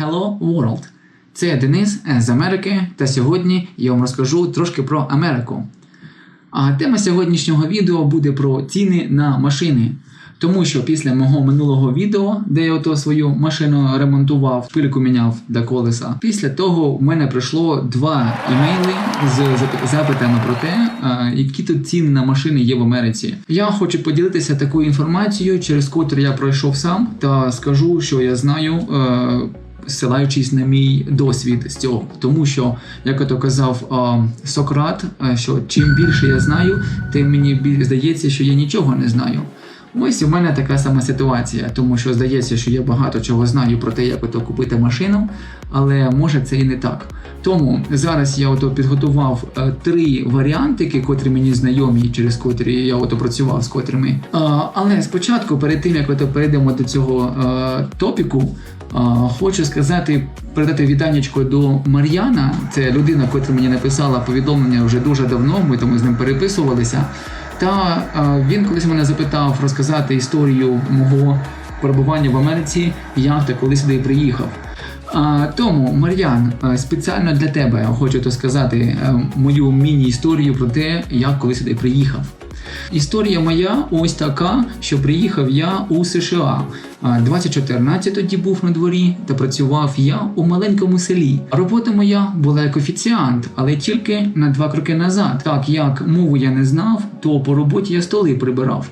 Hello World! Це я Денис з Америки, та сьогодні я вам розкажу трошки про Америку. А тема сьогоднішнього відео буде про ціни на машини. Тому що після мого минулого відео, де я ото свою машину ремонтував, пильку міняв до колеса, після того в мене прийшло два імейли з запитами про те, які тут ціни на машини є в Америці. Я хочу поділитися такою інформацією, через котру я пройшов сам, та скажу, що я знаю. Е, Ссилаючись на мій досвід з цього, тому що, як ото казав е, Сократ, е, що чим більше я знаю, тим мені здається, що я нічого не знаю. Ось у мене така сама ситуація, тому що здається, що я багато чого знаю про те, як ото купити машину, але може це і не так. Тому зараз я ото підготував е, три варіантики, котрі мені знайомі, через котрі я ото працював з котрими. А, але спочатку, перед тим як ото перейдемо до цього е, топіку, а, хочу сказати, передати вітаннячко до Мар'яна. Це людина, котра мені написала повідомлення вже дуже давно. Ми тому з ним переписувалися. Та він колись мене запитав розказати історію мого перебування в Америці, як та коли сюди приїхав. Тому, Мар'ян, спеціально для тебе хочу то сказати мою міні-історію про те, як коли сюди приїхав. Історія моя ось така, що приїхав я у США. 2014 тоді був на дворі та працював я у маленькому селі. Робота моя була як офіціант, але тільки на два кроки назад. Так як мову я не знав, то по роботі я столи прибирав.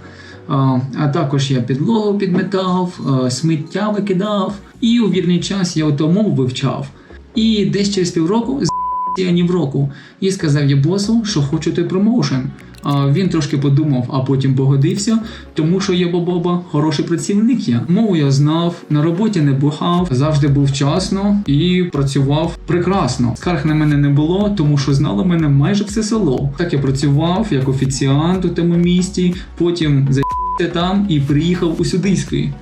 А, також я підлогу підметав, сміття викидав, і у вільний час я мову вивчав. І десь через півроку з в року і сказав я босу, що хочу той промоушен. Він трошки подумав, а потім погодився, тому що я бобоба хороший працівник. Я мову я знав, на роботі не бухав, завжди був вчасно і працював прекрасно. Скарг на мене не було, тому що знало мене майже все село. Так я працював як офіціант у тому місті, потім за там і приїхав у Судийський.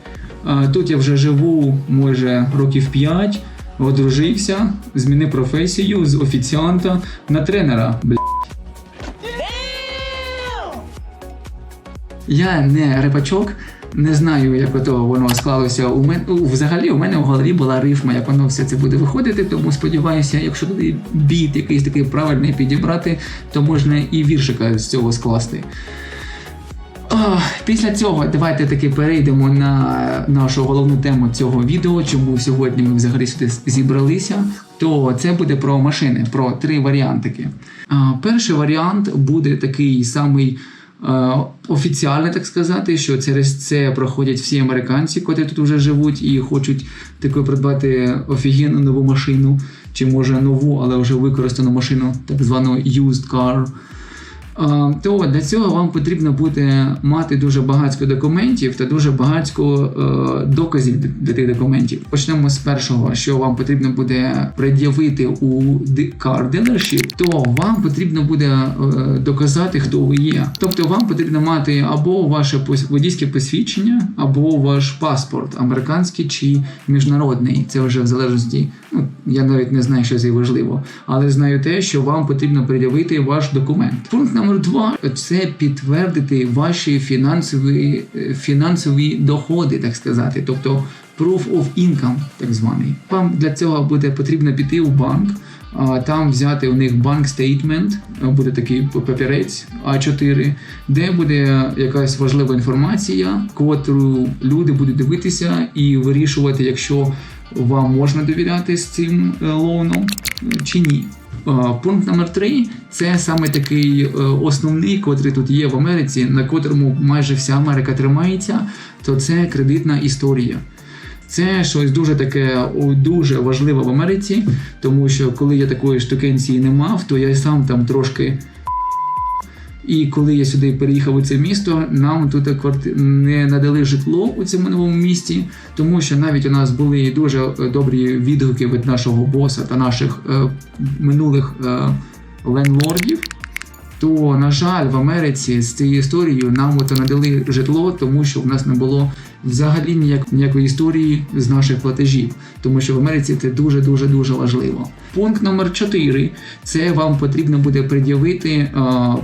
А, Тут я вже живу, може, років 5, одружився, змінив професію з офіціанта на тренера. Бля. Я не репачок, не знаю, як ото воно склалося у мене. Взагалі, у мене в голові була рифма, як воно все це буде виходити. Тому сподіваюся, якщо туди біт якийсь такий правильний підібрати, то можна і віршика з цього скласти. Після цього давайте таки перейдемо на нашу головну тему цього відео, чому сьогодні ми взагалі сюди зібралися. То це буде про машини, про три варіантики. Перший варіант буде такий самий офіціальний, так сказати, що через це проходять всі американці, котрі тут вже живуть і хочуть таку придбати офігенну нову машину, чи може нову, але вже використану машину, так звану used car. То для цього вам потрібно буде мати дуже багатько документів та дуже багатько е, доказів для тих документів. Почнемо з першого, що вам потрібно буде пред'явити у dealership, то вам потрібно буде е, доказати, хто ви є. Тобто вам потрібно мати або ваше водійське посвідчення, або ваш паспорт, американський чи міжнародний. Це вже в залежності. Ну я навіть не знаю, що це важливо, але знаю те, що вам потрібно пред'явити ваш документ. Пункт номер два це підтвердити ваші фінансові, е, фінансові доходи, так сказати, тобто proof of income, так званий. Вам для цього буде потрібно піти у банк. Там взяти у них банк стейтмент, буде такий папірець А4, де буде якась важлива інформація, котру люди будуть дивитися і вирішувати, якщо вам можна довіряти з цим е, лоуном е, чи ні. Е, Пункт номер три це саме такий основний, котрий тут є в Америці, на котрому майже вся Америка тримається, то це кредитна історія. Це щось дуже таке дуже важливе в Америці, тому що коли я такої штукенції не мав, то я сам там трошки. І коли я сюди переїхав у це місто, нам тут не надали житло у цьому новому місті, тому що навіть у нас були дуже е, добрі відгуки від нашого боса та наших е, минулих е, ленлордів. То, на жаль, в Америці з цією історією нам ото надали житло, тому що в нас не було взагалі ніяк, ніякої історії з наших платежів, тому що в Америці це дуже дуже дуже важливо. Пункт номер 4 це вам потрібно буде пред'явити е,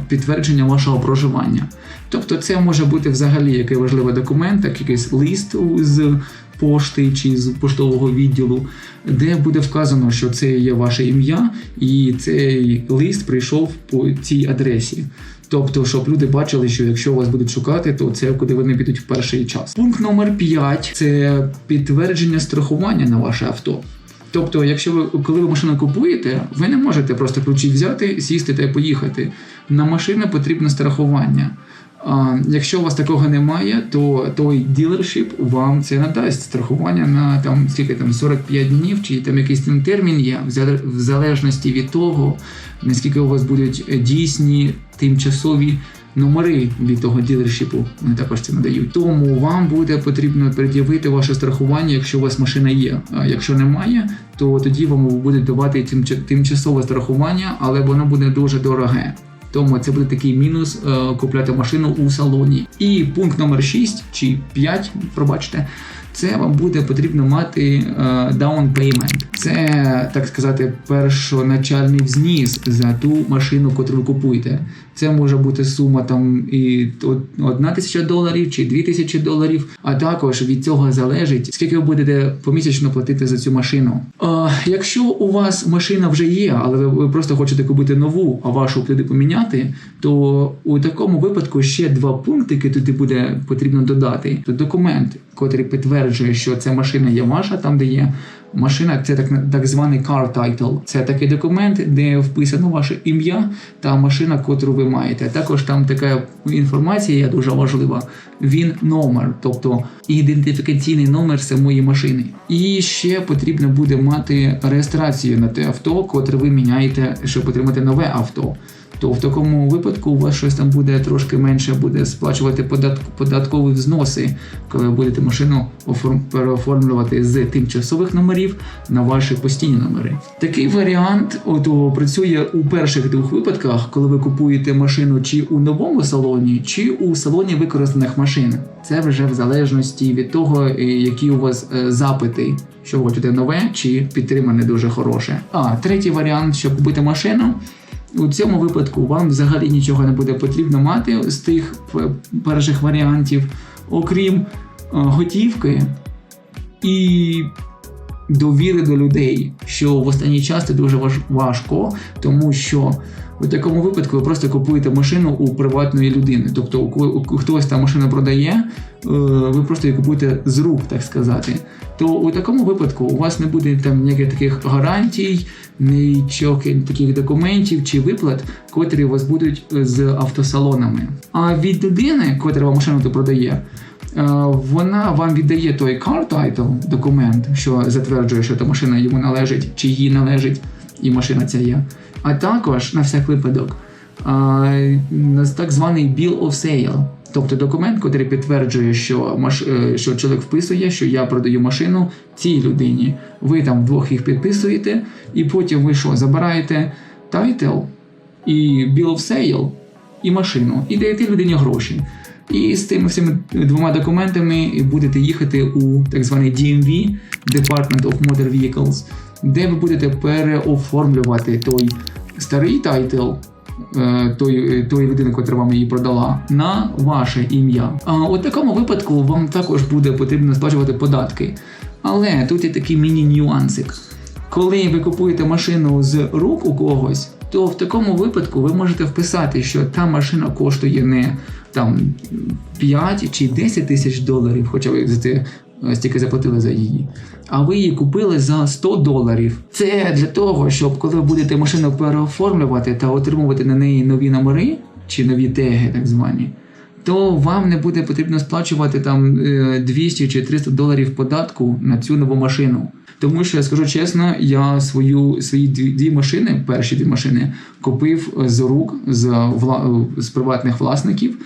підтвердження вашого проживання. Тобто, це може бути взагалі який важливий документ, так якийсь лист з пошти чи з поштового відділу, де буде вказано, що це є ваше ім'я, і цей лист прийшов по цій адресі. Тобто, щоб люди бачили, що якщо вас будуть шукати, то це куди вони підуть в перший час. Пункт номер 5 – це підтвердження страхування на ваше авто. Тобто, якщо ви коли ви машину купуєте, ви не можете просто ключі взяти, сісти та поїхати. На машину потрібно страхування. Якщо у вас такого немає, то той ділершіп вам це надасть страхування на там скільки там 45 днів, чи там якийсь там термін є, в залежності від того, наскільки у вас будуть дійсні тимчасові номери від того ділершіпу. Вони також це надають. Тому вам буде потрібно пред'явити ваше страхування, якщо у вас машина є. А якщо немає, то тоді вам будуть давати тимча- тимчасове страхування, але воно буде дуже дороге. Тому це буде такий мінус е, купляти машину у салоні. І пункт номер 6 чи 5, пробачте, це вам буде потрібно мати е, down payment. Це, так сказати, першоначальний взніс за ту машину, яку ви купуєте. Це може бути сума там і одна тисяча доларів чи дві тисячі доларів. А також від цього залежить, скільки ви будете помісячно платити за цю машину. Е, якщо у вас машина вже є, але ви просто хочете купити нову, а вашу туди поміняти, то у такому випадку ще два пункти, які туди буде потрібно додати. То документ, який підтверджує, що ця машина є ваша, там де є машина, це так, так званий car title. Це такий документ, де вписано ваше ім'я та машина, котру ви маєте. Також там така інформація дуже важлива. Він номер, тобто ідентифікаційний номер самої машини. І ще потрібно буде мати реєстрацію на те авто, котре ви міняєте, щоб отримати нове авто. То в такому випадку у вас щось там буде трошки менше буде сплачувати податк, податкові взноси, коли ви будете машину оформ, переоформлювати з тимчасових номерів на ваші постійні номери. Такий варіант ото працює у перших двох випадках, коли ви купуєте машину чи у новому салоні, чи у салоні використаних машин. Це вже в залежності від того, е, які у вас е, запити. Що хочете нове чи підтримане дуже хороше. А третій варіант, щоб купити машину. У цьому випадку вам взагалі нічого не буде потрібно мати з тих перших варіантів, окрім е, готівки і довіри до людей, що в останній час це дуже важко, тому що в такому випадку ви просто купуєте машину у приватної людини. Тобто, у хтось там машину продає, ви просто її купуєте з рук, так сказати. То у такому випадку у вас не буде там ніяких таких гарантій, нічого таких документів чи виплат, котрі у вас будуть е, з автосалонами. А від людини, котра вам машину продає, е, вона вам віддає той car title, документ, що затверджує, що та машина йому належить, чи їй належить, і машина ця є. А також на всяк випадок так званий bill of sale, тобто документ, який підтверджує, що маш... е, що чоловік вписує, що я продаю машину цій людині. Ви там вдвох їх підписуєте, і потім ви що забираєте тайтл і bill of sale, і машину, і даєте людині гроші. І з тими всіми двома документами будете їхати у так званий DMV Department of Motor Vehicles, де ви будете переоформлювати той старий тайтл той, тої людини, яка вам її продала, на ваше ім'я. А у такому випадку вам також буде потрібно сплачувати податки. Але тут є такий міні-нюансик. Коли ви купуєте машину з рук у когось, то в такому випадку ви можете вписати, що та машина коштує не там 5 чи 10 тисяч доларів, хоча ви стільки заплатили за її. А ви її купили за 100 доларів. Це для того, щоб коли ви будете машину переоформлювати та отримувати на неї нові номери чи нові теги, так звані, то вам не буде потрібно сплачувати там е, 200 чи 300 доларів податку на цю нову машину. Тому що я скажу чесно, я свою свої дві, дві машини, перші дві машини, купив з рук з, вла, з приватних власників.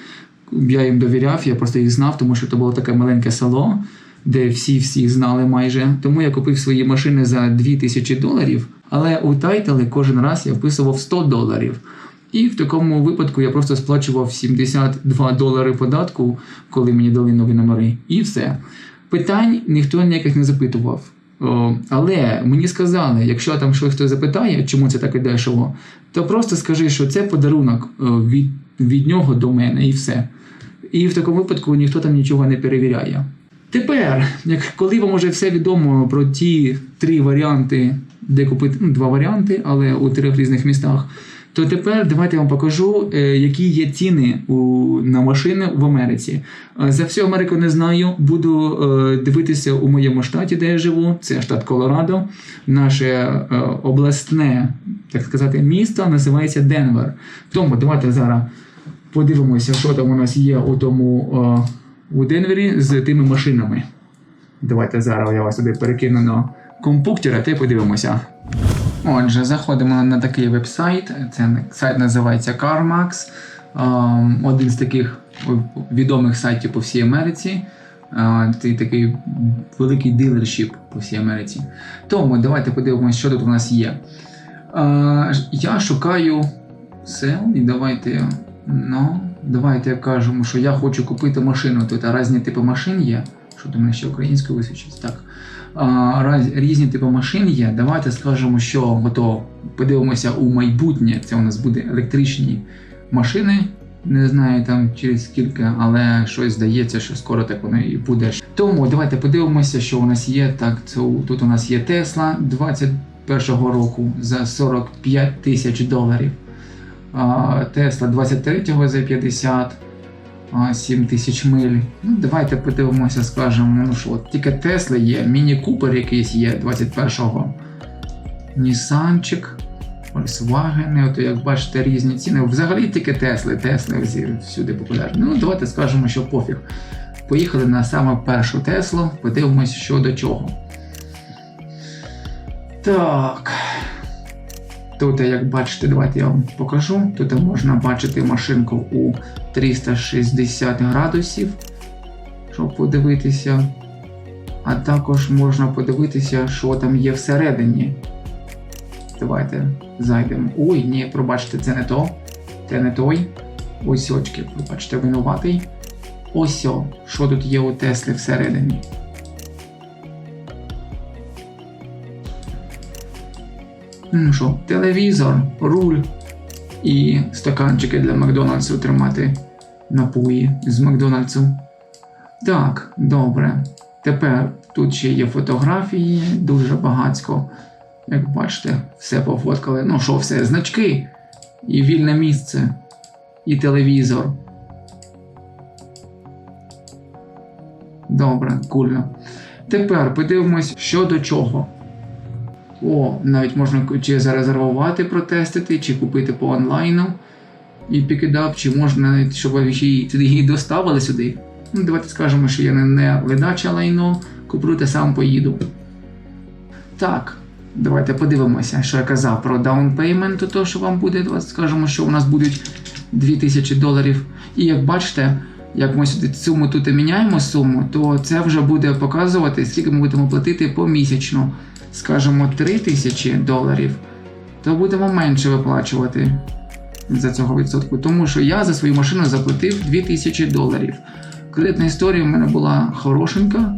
Я їм довіряв, я просто їх знав, тому що це було таке маленьке село, де всі всіх знали майже. Тому я купив свої машини за 2000 доларів, але у тайтли кожен раз я вписував 100 доларів. І в такому випадку я просто сплачував 72 долари податку, коли мені дали нові номери. І все. Питань ніхто ніяких не запитував. О, але мені сказали, якщо там щось хтось запитає, чому це так і дешево, то просто скажи, що це подарунок від, від нього до мене і все. І в такому випадку ніхто там нічого не перевіряє. Тепер, коли вам вже все відомо про ті три варіанти, де купити, ну, два варіанти, але у трьох різних містах, то тепер давайте я вам покажу, е, які є ціни у, на машини в Америці. Е, За всю Америку не знаю. Буду е, дивитися у моєму штаті, де я живу. Це штат Колорадо. Наше обласне, так сказати, місто називається Денвер. Тому давайте зараз подивимося, що там у нас є у тому у Денвері з тими машинами. Давайте зараз я вас туди перекину на компуктера та й подивимося. Отже, заходимо на такий веб-сайт. Це сайт називається CarMax. Ем, Один з таких відомих сайтів по всій Америці. Е, Це такий великий дилершіп по всій Америці. Тому давайте подивимося, що тут у нас є. Е, Я шукаю і давайте. Ну, давайте кажемо, що я хочу купити машину. Тут різні типи машин є. Що до мене ще українською висвічиться? Так. А, різні типи машин є. Давайте скажемо, що ото подивимося у майбутнє. Це у нас буде електричні машини. Не знаю там через скільки, але щось здається, що скоро так воно і буде. Тому давайте подивимося, що у нас є. Так, це, тут у нас є Tesla 21-го року за 45 тисяч доларів. Тесла 23-го за 50, а, 7 тисяч миль. Ну, давайте подивимося, скажемо, ну що, тільки Тесла є, Міні Купер якийсь є 21-го. Нісанчик, Volkswagen, от як бачите, різні ціни. Взагалі тільки Тесли, Тесли всюди популярні. Ну, давайте скажемо, що пофіг. Поїхали на саме першу Теслу, подивимося, що до чого. Так. Тут, як бачите, давайте я вам покажу. Тут можна бачити машинку у 360 градусів, щоб подивитися. А також можна подивитися, що там є всередині. Давайте зайдемо. Ой, ні, пробачте, це не то. Це не той. Ось очки, пробачте, винуватий. Ось що тут є у Теслі всередині. Що, телевізор, руль і стаканчики для Макдональдсу тримати напої з Макдональдсу. Так, добре. Тепер тут ще є фотографії, дуже багацько. Як бачите, все пофоткали. Ну що, все, значки, і вільне місце, і телевізор. Добре, кульно. Тепер подивимось, що до чого. О, навіть можна чи зарезервувати, протестити, чи купити по онлайну і пікедап, чи можна щоб її доставили сюди. Ну, давайте скажемо, що я не, не ледаче лайно, куплю та сам поїду. Так, давайте подивимося, що я казав про down payment, то що вам буде, давайте скажемо, що у нас будуть 2000 доларів. І як бачите, як ми сюди суму тут і міняємо суму, то це вже буде показувати, скільки ми будемо платити помісячно. Скажемо 3000 доларів, то будемо менше виплачувати за цього відсотку. Тому що я за свою машину заплатив 2000 доларів. Кредитна історія в мене була хорошенька.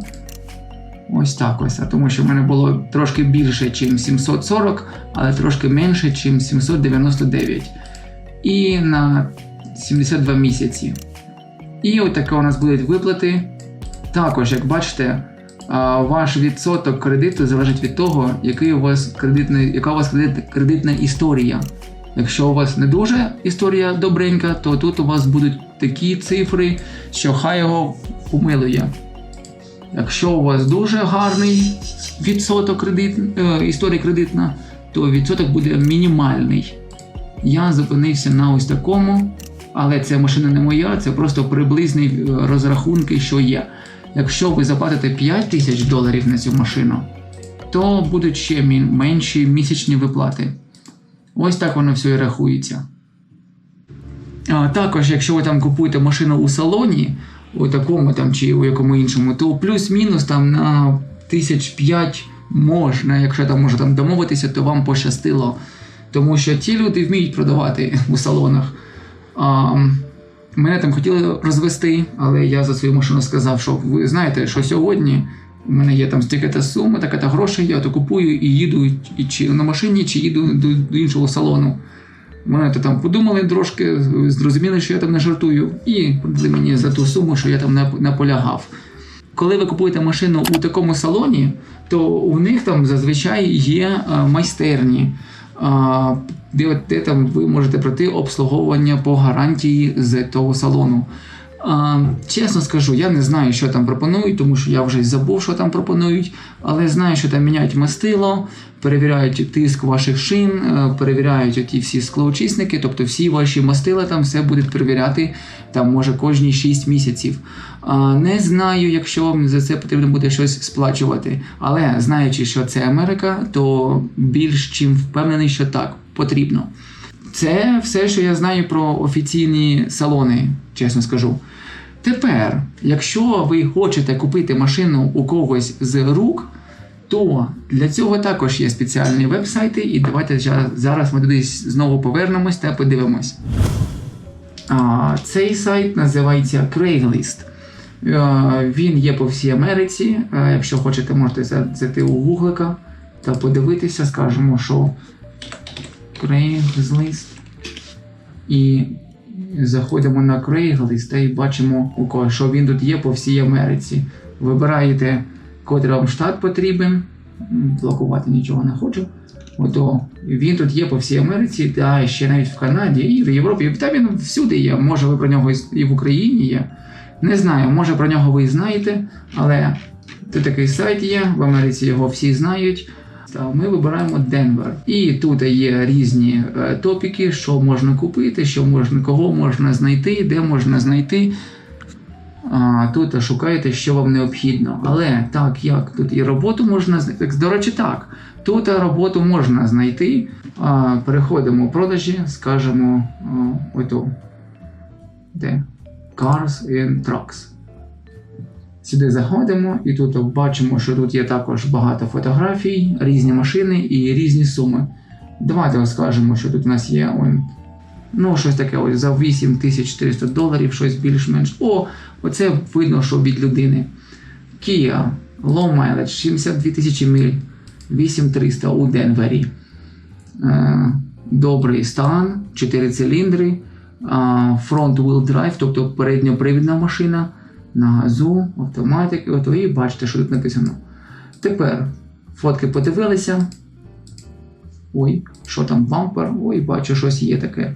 Ось так ось. А тому що в мене було трошки більше, ніж 740, але трошки менше, ніж 799. І на 72 місяці. І отаке у нас будуть виплати. Також, як бачите, ваш відсоток кредиту залежить від того, який у вас кредитний, яка у вас кредит, кредитна історія. Якщо у вас не дуже історія добренька, то тут у вас будуть такі цифри, що хай його помилує. Якщо у вас дуже гарний відсоток кредит, е, історії кредитна, то відсоток буде мінімальний. Я зупинився на ось такому, але ця машина не моя, це просто приблизні е, розрахунки, що є. Якщо ви заплатите 5 тисяч доларів на цю машину, то будуть ще менші місячні виплати. Ось так воно все і рахується. А, також, якщо ви там купуєте машину у салоні, у такому там чи у якому іншому, то плюс-мінус там на тисяч п'ять можна, якщо там може там домовитися, то вам пощастило. Тому що ті люди вміють продавати у салонах. А, мене там хотіли розвести, але я за свою машину сказав, що ви знаєте, що сьогодні у мене є там стільки-то суми, така-то грошей, я то купую і їду і чи на машині, чи їду до, до іншого салону. Вони то там подумали трошки, зрозуміли, що я там не жартую, і продали мені за ту суму, що я там нап- наполягав. коли ви купуєте машину у такому салоні, то у них там зазвичай є майстерні, а, де, ви можете пройти обслуговування по гарантії з того салону. А, чесно скажу, я не знаю, що там пропонують, тому що я вже й забув, що там пропонують, але знаю, що там міняють мастило, перевіряють тиск ваших шин, е, перевіряють оті всі склоочисники, тобто всі ваші мастила там все будуть перевіряти там, може, кожні 6 місяців. А, не знаю, якщо вам за це потрібно буде щось сплачувати, але знаючи, що це Америка, то більш чим впевнений, що так потрібно. Це все, що я знаю про офіційні салони, чесно скажу. Тепер, якщо ви хочете купити машину у когось з рук, то для цього також є спеціальні веб-сайти, і давайте зараз ми туди знову повернемось та подивимось. А, цей сайт називається Craigslist. Е, Він є по всій Америці. Е, Якщо хочете, можете зайти у гуглика та подивитися, скажемо, що Craigslist. І заходимо на Craigslist та і бачимо, у кого, що він тут є по всій Америці. Вибираєте, котрий вам штат потрібен. Блокувати нічого не хочу. Ото він тут є по всій Америці, та ще навіть в Канаді і в Європі. Та він всюди є. Може, ви про нього і в Україні є. Не знаю, може про нього ви і знаєте, але тут такий сайт є, в Америці його всі знають. Ми вибираємо Денвер. І тут є різні е, топіки, що можна купити, що можна, кого можна знайти, де можна знайти. Тут шукаєте, що вам необхідно. Але так як тут і роботу можна знайти. До речі, так. Тут роботу можна знайти. Переходимо в продажі, скажемо ото. Де? Cars and Trucks. Сюди заходимо і тут бачимо, що тут є також багато фотографій, різні машини і різні суми. Давайте ось скажемо, що тут у нас є он, ну, щось таке ось за 8400 доларів, щось більш-менш. О, оце видно, що від людини. Kia Low Mileage 72 тисячі миль, 8300 у Денвері. Е, добрий стан, 4 циліндри, front wheel drive, тобто передньопривідна машина на газу, автоматики, ото і бачите, що тут написано. Тепер фотки подивилися. Ой, що там бампер? Ой, бачу, щось є таке.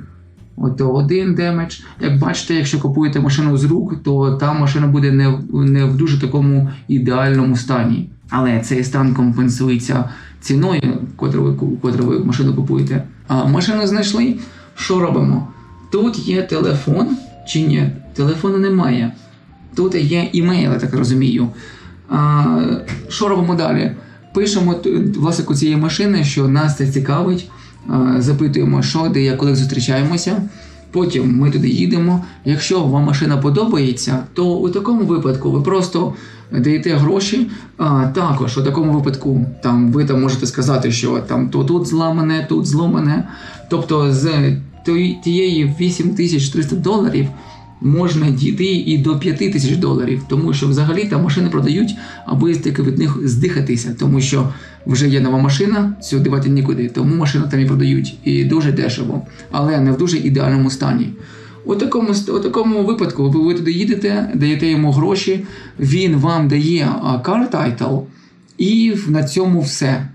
Ото один демедж. Як бачите, якщо купуєте машину з рук, то та машина буде не, не в дуже такому ідеальному стані. Але цей стан компенсується ціною, котру ви машину купуєте. А машину знайшли. Що робимо? Тут є телефон чи ні? Телефону немає. Тут є імейл, я так розумію. А, що робимо далі? Пишемо власнику цієї машини, що нас це цікавить. А, запитуємо, що, де, як, коли зустрічаємося. Потім ми туди їдемо. Якщо вам машина подобається, то у такому випадку ви просто даєте гроші. А, також у такому випадку там ви там можете сказати, що там то тут зламане, тут зломане. Тобто з тієї 8300 доларів можна дійти і до 5 тисяч доларів, тому що взагалі там машини продають, аби тільки від них здихатися, тому що вже є нова машина, цю дивати нікуди, тому машину там і продають і дуже дешево, але не в дуже ідеальному стані. У такому, у такому випадку ви, туди їдете, даєте йому гроші, він вам дає car title, і на цьому все.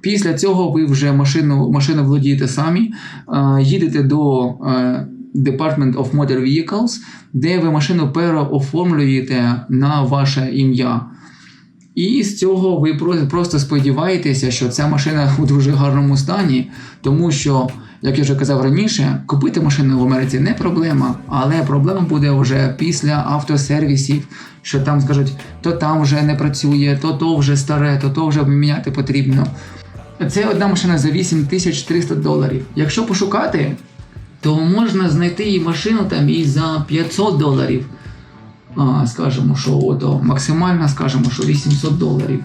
Після цього ви вже машину, машину володієте самі, їдете до е, Department of Motor Vehicles, де ви машину переоформлюєте на ваше ім'я. І з цього ви просто сподіваєтеся, що ця машина у дуже гарному стані, тому що, як я вже казав раніше, купити машину в Америці не проблема, але проблема буде вже після автосервісів, що там скажуть, то там вже не працює, то то вже старе, то то вже міняти потрібно. Це одна машина за 8300 доларів. Якщо пошукати, то можна знайти і машину там і за 500 доларів. Скажемо, що ото максимальна, скажемо, що 800 доларів.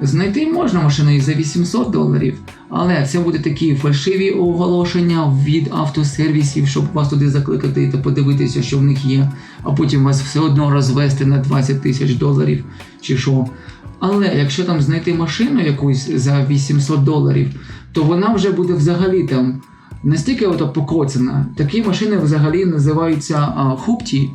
Знайти можна машину і за 800 доларів, але це буде такі фальшиві оголошення від автосервісів, щоб вас туди закликати та подивитися, що в них є, а потім вас все одно розвести на 20 тисяч доларів чи що. Але якщо там знайти машину якусь за 800 доларів, то вона вже буде взагалі там настільки ото покоцана. Такі машини взагалі називаються а, хупті.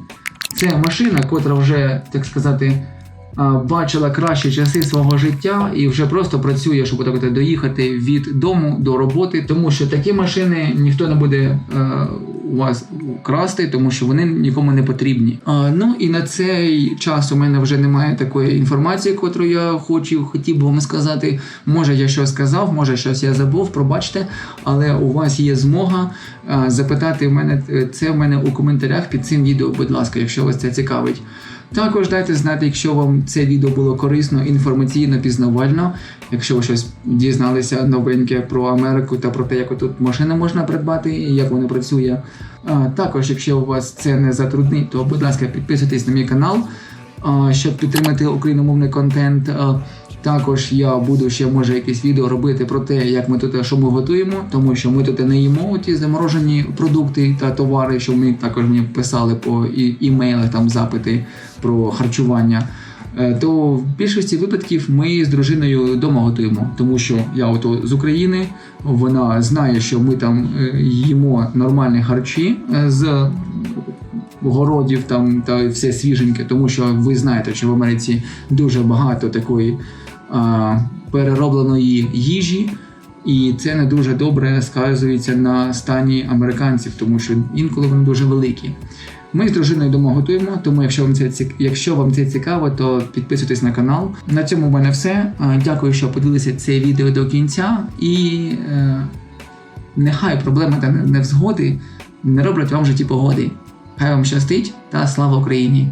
Це машина, котра вже, так сказати, а, бачила кращі часи свого життя і вже просто працює, щоб так доїхати від дому до роботи, тому що такі машини ніхто не буде е, у вас красти, тому що вони нікому не потрібні. А, ну і на цей час у мене вже немає такої інформації, котру я хочу хотів би вам сказати. Може, я щось сказав, може щось я забув, пробачте, але у вас є змога запитати в мене е, це в мене у коментарях під цим відео, будь ласка, якщо вас це цікавить. Також дайте знати, якщо вам це відео було корисно, інформаційно, пізнавально. Якщо ви щось дізналися новеньке про Америку та про те, як тут машини можна придбати і як воно працює. А, також, якщо у вас це не затруднить, то будь ласка, підписуйтесь на мій канал, а, щоб підтримати україномовний контент. А, також я буду ще може якісь відео робити про те, як ми тут що ми готуємо, тому що ми тут не їмо ті заморожені продукти та товари, що ми також мені писали по імейлах там запити про харчування. Е, То в більшості випадків ми з дружиною вдома готуємо, тому що я ото з України, вона знає, що ми там е, їмо нормальні харчі е, з городів там та все свіженьке, тому що ви знаєте, що в Америці дуже багато такої переробленої їжі, і це не дуже добре сказується на стані американців, тому що інколи вони дуже великі. Ми з дружиною вдома готуємо, тому якщо вам це якщо вам це цікаво, то підписуйтесь на канал. На цьому в мене все. Дякую, що подивилися це відео до кінця. І е, нехай проблеми та невзгоди не роблять вам в житті погоди. Хай вам щастить та слава Україні!